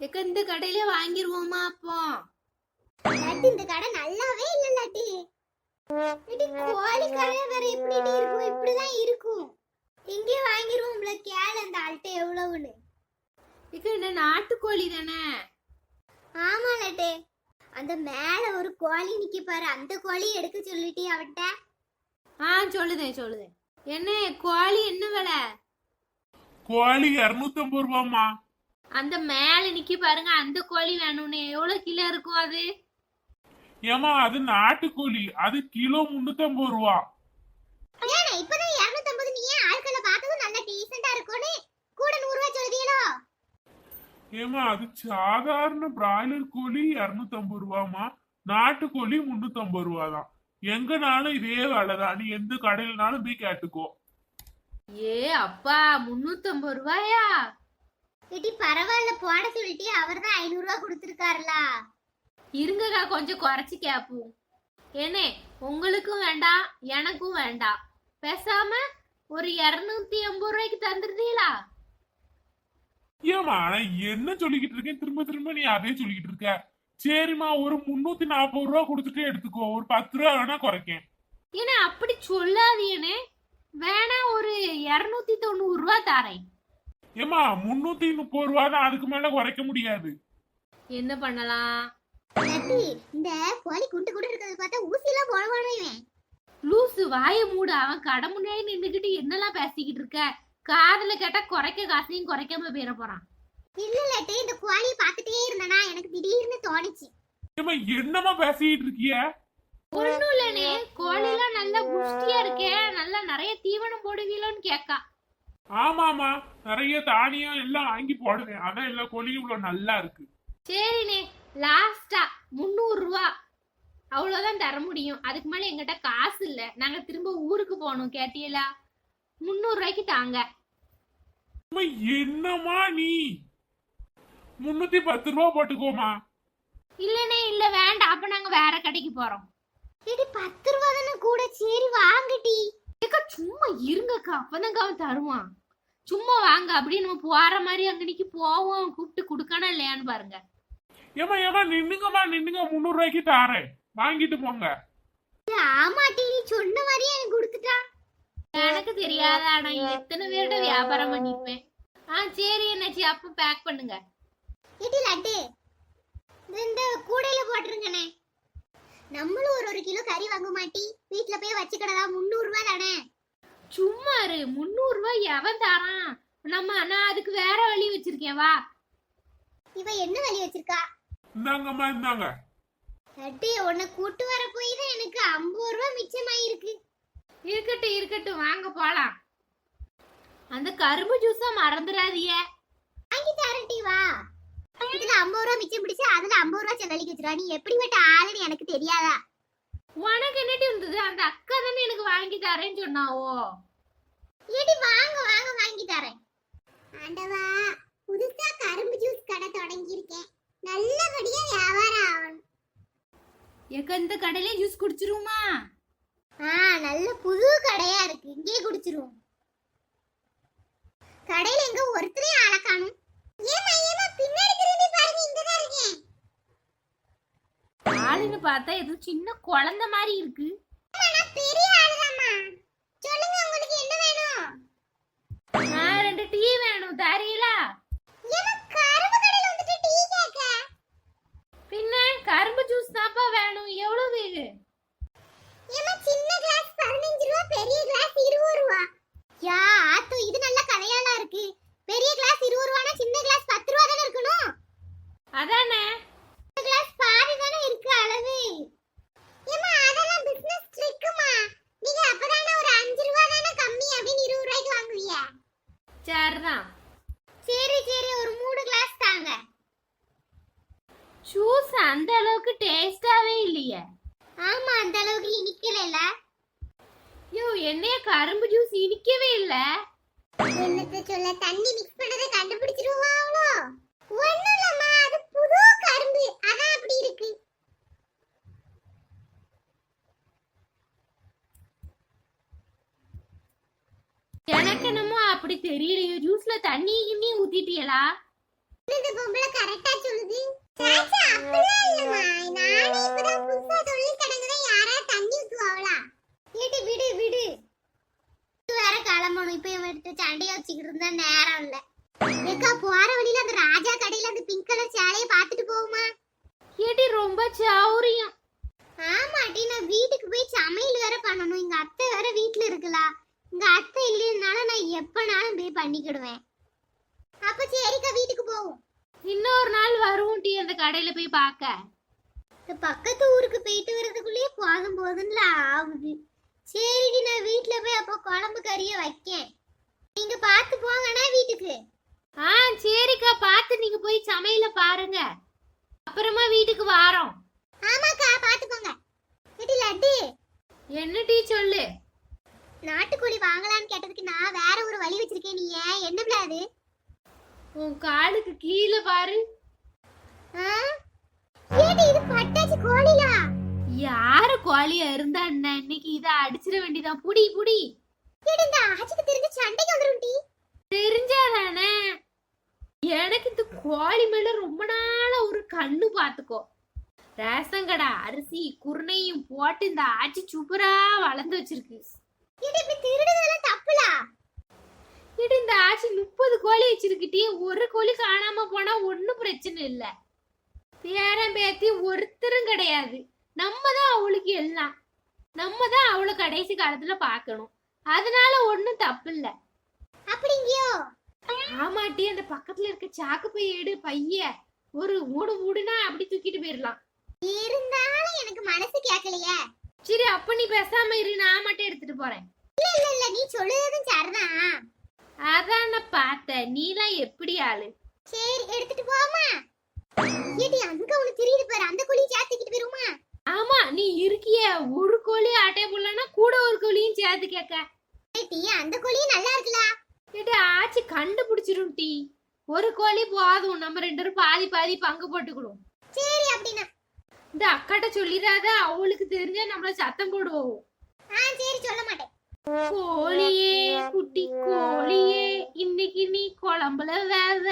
எக்க இந்த கடையில வாங்கிருவோமா அப்போ? லட்டு இந்த கடை நல்லாவே இல்ல லட்டு இடி கோழி கடை வேற எப்படி இருக்கும்? இப்படிதான் இருக்கும். இங்கே வாங்கிருவோம்ல கேள அந்த ஆள்கிட்ட எவ்வளவுன்னு. எக்க என்ன நாட்டுக்கோழி தானே? ஆமா லட்டு அந்த மேல ஒரு கோழி நிக்க பாரு. அந்த கோழி எடுக்க சொல்லிட்டி அவட்ட ஆ சொல்லுதேன் சொல்லுதேன். என்ன கோழி என்ன விலை? கோழி இருநூத்தம்பது ரூபாமா அந்த மேல நிக்கி பாருங்க அந்த கோழி வேணும்னு. எவ்வளவு கிலோ இருக்கும் அது? ஏமா அது நாட்டுக்கோழி அது கிலோ முன்னூத்தம்பது ரூபா. ஏன்னா இப்பதான் இருநூத்தம்பது. நீ ஏன் ஆட்களை பார்த்ததும் நல்ல டீசெண்டா இருக்கும்னு கூட நூறு ரூபாய் சொல்லுதீங்களோ? ஏமா அது சாதாரண பிராய்லர் கோழி இருநூத்தம்பது ரூபாமா நாட்டுக்கோழி முன்னூத்தம்பது ரூபா தான் எங்கனாலும் இதே வேலைதான். நீ எந்த கடையிலனாலும் போய் கேட்டுக்கோ. ஏ அப்பா முன்னூத்தம்பது ரூபாயா? இடி பரவாயில்ல போட சொல்லிட்டு அவர் தான் ஐநூறு ரூபாய் கொடுத்துருக்காருல. இருங்கக்கா கொஞ்சம் குறைச்சு கேப்போம். ஏனே உங்களுக்கும் வேண்டாம் எனக்கும் வேண்டாம். பேசாம ஒரு இருநூத்தி எண்பது ரூபாய்க்கு தந்துருந்தீங்களா? ஏமா என்ன சொல்லிக்கிட்டு இருக்கேன்? திரும்ப திரும்ப நீ அதே சொல்லிக்கிட்டு இருக்க. சரிம்மா ஒரு முன்னூத்தி நாற்பது ரூபா கொடுத்துட்டு எடுத்துக்கோ. ஒரு பத்து ரூபா வேணா குறைக்கேன். ஏன்னா அப்படி சொல்லாதீங்கனே. வேணா ஒரு இருநூத்தி தொண்ணூறு ரூபா தரேன். ஏமா முன்னூத்தி முப்பது ரூபா தான் அதுக்கு மேல குறைக்க முடியாது. என்ன பண்ணலாம்? லட்டு இந்த கோழி குண்டு குண்டு இருக்கிறத பார்த்தா ஊசி எல்லாம் போடுவானோ இவன் லூசு வாய மூடு அவன் கடை முன்னாடி நின்றுகிட்டு என்னெல்லாம் பேசிக்கிட்டு இருக்க? காதுல கேட்டா குறைக்க காசையும் குறைக்காம போயிட போறான். இல்ல லட்டு இந்த கோழியை பார்த்துட்டே இருந்தனா எனக்கு திடீர்னு தோணுச்சு. ஏமா என்னமா பேசிக்கிட்டு இருக்கிய? ஒண்ணும் இல்லனே கோழிலாம் நல்லா புஷ்டியா இருக்கே நல்லா நிறைய தீவனம் போடுவீங்களோன்னு கேக்கா. ஆமாமா நிறைய தானியம் எல்லாம் வாங்கி போடுவேன். அதான் எல்லா கோழியும் இவ்வளவு நல்லா இருக்கு. சரிண்ணே லாஸ்டா முந்நூறு ரூபா. அவ்வளவுதான் தர முடியும். அதுக்கு மேல எங்கிட்ட காசு இல்ல. நாங்க திரும்ப ஊருக்கு போகணும் கேட்டீங்களா? முந்நூறு ரூபாய்க்கு தாங்க. அம்மா, என்னம்மா நீ? முன்னூத்தி பத்து ரூபா போட்டுக்கோமா இல்லனே இல்ல வேண்டாம். அப்ப நாங்க வேற கடைக்கு போறோம். இடி பத்து ரூபா தானே கூட? சரி வாங்கடி ஏக்கா சும்மா இருங்கக்கா. அப்பதாங்க அவன் தருவான். சும்மா வாங்க அப்படியே நம்ம போற மாதிரி அங்கனைக்கு போவோம். கூப்பிட்டு கொடுக்கணும் இல்லையான்னு பாருங்க. ஏமா ஏமா நின்னுங்கம்மா நின்னுங்க. முந்நூறு ரூபாய்க்கு தாரேன். வாங்கிட்டு போங்க. ஆமாட்டி நீ சொன்ன மாதிரியே எனக்கு கொடுத்துட்டான் எனக்கு தெரியாத ஆனா எத்தனை பேர்கிட்ட வியாபாரம் பண்ணிருப்பேன் ஆ சரி என்னாச்சு அப்ப பேக் பண்ணுங்க. இடி லட்டு. இது இந்த கூடையில போட்டுருங்கண்ணே நம்மளும் ஒரு ஒரு கிலோ கறி வாங்க மாட்டி வீட்ல போய் வச்சுக்கிடதா முந்நூறு ரூபாய் தானே. சும்மா இரு. முந்நூறு ரூபாய் எவன் தரான்? நம்ம நான் அதுக்கு வேற வழி வச்சிருக்கேன். வா. இவ என்ன வழி வச்சிருக்கா? இந்தாங்கம்மா இந்தாங்க. லட்டு உன்னை கூட்டு வர போய் தான் எனக்கு ஐம்பது ரூபாய் மிச்சமாயிருக்கு. இருக்கட்டும் இருக்கட்டும். வாங்க போலாம். அந்த கரும்பு ஜூஸா மறந்துடாதீங்க. வாங்கி தரட்டி வா. இதுல ஐம்பது ரூபாய் மிச்சம் பிடிச்சு அதுல ஐம்பது ரூபாய் செலவழிக்க வச்சிருவா. நீ எப்படிப்பட்ட ஆளுன்னு எனக்கு தெரியாதா? உனக்கு என்னடி இருந்தது? அந்த அக்கா தானே எனக்கு வாங்கி தரேன்னு சொன்னாவோ? ஏடி வாங்க வாங்க வாங்கி தரேன். ஆண்டவா புதுசா கரும்பு ஜூஸ் கடை தொடங்கி இருக்கேன் நல்லபடியா வியாபாரம் ஆகணும். எக்க இந்த கடையில ஜூஸ் குடிச்சிருமா ஆ நல்ல புது கடையா இருக்கு. இங்கே குடிச்சிருவோம். கடையில எங்க ஒருத்தரே ஆள காணும். ஏமா ஏமா பின்னாடி திரும்பி பாருங்க இங்க தான் இருக்கேன் ஆளுன்னு பார்த்தா ஏதோ சின்ன குழந்தை மாதிரி இருக்கு. பெரிய ஆளுதாம்மா. சொல்லுங்க உங்களுக்கு என்ன வேணும்? நான் ரெண்டு டீ வேணும் தரீங்களா? பின்ன கரும்பு ஜூஸ் தான்ப்பா வேணும் எவ்வளவு ஏமா சின்ன கிளாஸ் 15 ரூபா பெரிய கிளாஸ் 20 ரூபா. யா ஆத்து இது நல்ல கதையால இருக்கு. பெரிய கிளாஸ் 20 ரூபானா சின்ன கிளாஸ் 10 ரூபா தானே இருக்கணும்? அதானே சின்ன கிளாஸ் பாதி தானே இருக்கு அளவு ஏமா அதெல்லாம் பிசினஸ் ட்ரிக்குமா நீங்க அப்பதானே ஒரு 5 ரூபா தானே கம்மி அப்படின்னு 20 ரூபாய்க்கு வாங்குவீங்க சரிதான் சரி சரி ஒரு மூணு கிளாஸ் தாங்க ஜூஸ் அந்த அளவுக்கு டேஸ்டாவே இல்லையே. ஆமா அந்த அளவுக்கு இனிக்கல ஐயோ என்னைய கரும்பு ஜூஸ் இனிக்கவே இல்ல. என்னத்த சொல்ல தண்ணி மிக்ஸ் பண்ணதை கண்டுபிடிச்சிருவாங்களோ ஒண்ணும் இல்லம்மா அது புது கரும்பு. அதான் அப்படி இருக்கு. எனக்கு என்னமோ அப்படி தெரியலையோ ஜூஸ்ல தண்ணி கிண்ணி இந்த பொம்பளை கரெக்டா பாக்குறதுக்கு தான் நேரம் இல்ல ஏக்கா போற வழியில அந்த ராஜா கடையில அந்த பிங்க் கலர் சேலைய பாத்துட்டு போகுமா ஏடி ரொம்ப சௌரியம் ஆமாட்டி நான் வீட்டுக்கு போய் சமையல் வேற பண்ணணும் எங்க அத்தை வேற வீட்ல இருக்கலாம் எங்க அத்தை இல்லைனால நான் எப்பனாலும் போய் பண்ணிக்கிடுவேன் அப்ப சரிக்கா வீட்டுக்கு போவோம் வருவோம் டி அந்த கடையில போய் பார்க்க. பக்கத்து ஊருக்கு போயிட்டு வர்றதுக்குள்ளேயே போதும் போதும்ல ஆகுது. சரிடி நான் வீட்ல போய் அப்போ குழம்பு கறிய வைக்கேன். நீங்க பார்த்து போங்கண்ணா வீட்டுக்கு. ஆ சரிக்கா பார்த்து நீங்க போய் சமையல பாருங்க. அப்புறமா வீட்டுக்கு வாரோம். ஆமாக்கா பார்த்து போங்க. லட்டு? என்ன டீ சொல்லு? நாட்டுக்கோழி வாங்கலாம்னு கேட்டதுக்கு நான் வேற ஒரு வழி வச்சிருக்கேன் நீ ஏன் என்ன பிள்ளை அது? உன் காலுக்கு கீழே பாரு ஆ? ஏடி இது பட்டாச்சு கோழிலா யாரு கோழியா இருந்தா என்ன? இன்னைக்கு இதை அடிச்சிட வேண்டியதான் புடி புடி. இந்த ஆச்சிக்கு தெரிஞ்ச சண்டைக்கு வந்துரும் டி தெரிஞ்சாதானே? எனக்கு இந்த கோழி மேல ரொம்ப நாளா ஒரு கண்ணு பாத்துக்கோ. ரேஷன் கடை அரிசி குருணையும் போட்டு இந்த ஆச்சி சூப்பரா வளர்ந்து வச்சிருக்கு. ஏடி இப்படி திருடுறதெல்லாம் தப்புலா? இது இந்த ஆச்சி முப்பது கோழி வச்சிருக்கிட்டே ஒரு கோழி காணாம போனா ஒண்ணும் பிரச்சனை இல்ல. பேரன் பேத்தி ஒருத்தரும் கிடையாது. நம்ம தான் அவளுக்கு எல்லாம். நம்ம தான் அவளை கடைசி காலத்துல பார்க்கணும். அதனால ஒண்ணும் தப்பு இல்ல அப்படிங்கியோ? ஆமாட்டி அந்த பக்கத்துல இருக்க சாக்கு பை எடு பைய. ஒரு மூடு மூடுனா அப்படி தூக்கிட்டு போயிடலாம் இருந்தாலும் எனக்கு மனசு கேட்கலையே. சரி அப்ப நீ பேசாம இரு. நான் மட்டும் எடுத்துட்டு போறேன். இல்ல இல்ல இல்ல. நீ சொல்லுறதும் சரிதான். அதான் நான் பார்த்தேன். நீலாம் எப்படி ஆளு? சரி எடுத்துட்டு போமா ஏடி அங்க உனக்கு தெரியுது பாரு. அந்த கோழியை சேர்த்துக்கிட்டு போயிருமா? ஆமா நீ இருக்கிய. ஒரு கோழி ஆட்டை போடலன்னா கூட ஒரு கோழியும் சேர்த்து கேட்க. ஏடி அந்த கோழியும் நல்லா இருக்குல்ல? கேட்டு ஆச்சு கண்டுபிடிச்சிரும் டீ. ஒரு கோழி போதும். நம்ம ரெண்டு பேரும் பாதி பாதி பங்கு போட்டுக்கணும் சரி அப்படின்னா. இந்த அக்காட்ட சொல்லிடாத. அவளுக்கு தெரிஞ்சா நம்மள சத்தம் போடுவோம். ஆ சரி சொல்ல மாட்டேன். கோழியே குட்டி கோழியே இன்னைக்கு நீ குழம்புல வீட்டுலயே